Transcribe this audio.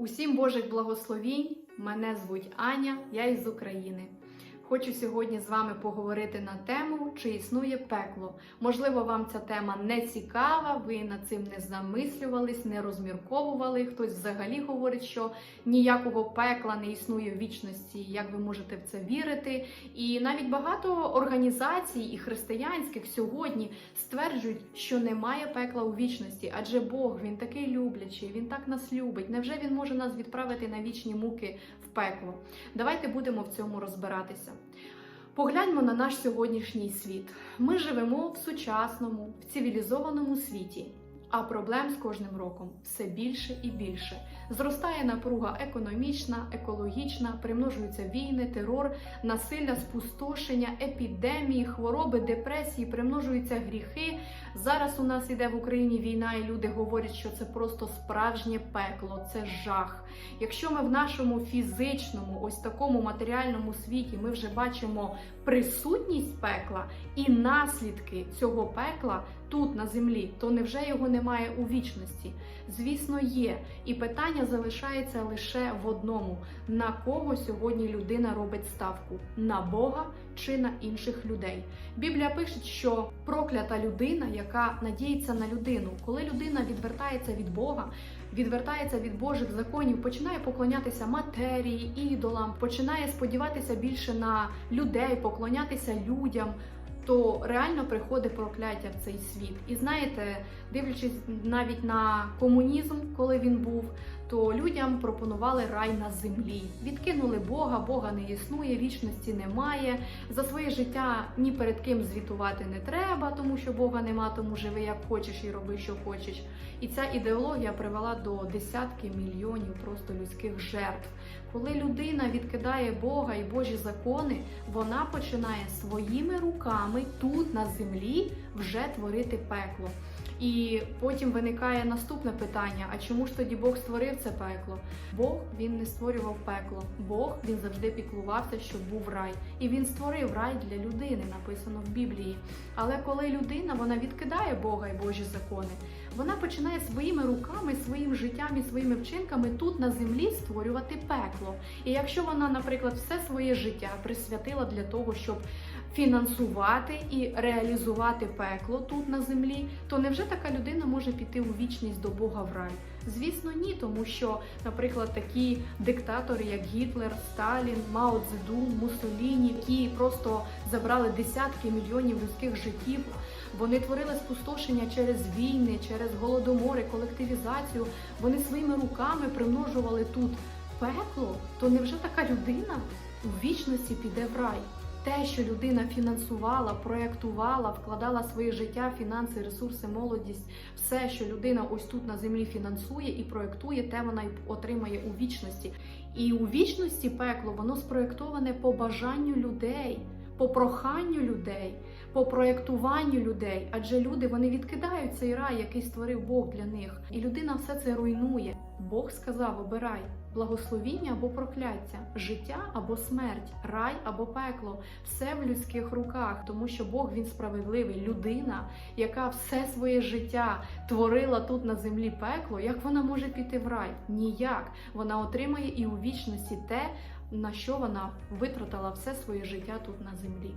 Усім Божих благословінь! Мене звуть Аня, я із України. Хочу сьогодні з вами поговорити на тему, чи існує пекло. Можливо, вам ця тема не цікава, ви над цим не замислювались, не розмірковували. Хтось взагалі говорить, що ніякого пекла не існує в вічності, як ви можете в це вірити. І навіть багато організацій і християнських сьогодні стверджують, що немає пекла у вічності, адже Бог він такий люблячий, він так нас любить. Невже він може нас відправити на вічні муки в пекло? Давайте будемо в цьому розбиратися. Погляньмо на наш сьогоднішній світ. Ми живемо в сучасному, в цивілізованому світі, а проблем з кожним роком все більше і більше. Зростає напруга економічна, екологічна, примножуються війни, терор, насилля, спустошення, епідемії, хвороби, депресії, примножуються гріхи. Зараз у нас іде в Україні війна, і люди говорять, що це просто справжнє пекло, це жах. Якщо ми в нашому фізичному, ось такому матеріальному світі ми вже бачимо присутність пекла і наслідки цього пекла тут на землі, то невже його немає у вічності? Звісно, є. І питання залишається лише в одному: на кого сьогодні людина робить ставку: на Бога чи на інших людей. Біблія пише, що проклята людина, яка надіється на людину, коли людина відвертається від Бога, відвертається від Божих законів, починає поклонятися матерії, ідолам, починає сподіватися більше на людей, поклонятися людям. То реально приходить прокляття в цей світ. І знаєте, дивлячись навіть на комунізм, коли він був, то людям пропонували рай на землі. Відкинули Бога, Бога не існує, вічності немає. За своє життя ні перед ким звітувати не треба, тому що Бога нема, тому живи як хочеш і роби, що хочеш. І ця ідеологія привела до десятки мільйонів просто людських жертв. Коли людина відкидає Бога і Божі закони, вона починає своїми руками тут на землі вже творити пекло. І потім виникає наступне питання: а чому ж тоді Бог створив це пекло? Бог він не створював пекло. Бог він завжди піклувався, щоб був рай. І він створив рай для людини, написано в Біблії. Але коли людина вона відкидає Бога і Божі закони, вона починає своїми руками, своїм життям і своїми вчинками тут на землі створювати пекло. І якщо вона, наприклад, все своє життя присвятила для того, щоб фінансувати і реалізувати пекло тут на землі, то невже така людина може піти у вічність до Бога в рай? Звісно, ні, тому що, наприклад, такі диктатори, як Гітлер, Сталін, Мао Цзедун, Муссоліні, які просто забрали десятки мільйонів людських життів. Вони творили спустошення через війни, через голодомори, колективізацію. Вони своїми руками примножували тут пекло. То невже така людина у вічності піде в рай? Те, що людина фінансувала, проєктувала, вкладала своє життя, фінанси, ресурси, молодість, все, що людина ось тут на землі фінансує і проєктує, те вона й отримає у вічності. І у вічності пекло воно спроєктоване по бажанню людей, по проханню людей, по проєктуванню людей. Адже люди вони відкидають цей рай, який створив Бог для них, і людина все це руйнує. Бог сказав: обирай. Благословіння або прокляття, життя або смерть, рай або пекло все в людських руках, тому що Бог він справедливий. Людина, яка все своє життя творила тут на землі пекло, як вона може піти в рай? Ніяк. Вона отримає і у вічності те, на що вона витратила все своє життя тут на землі.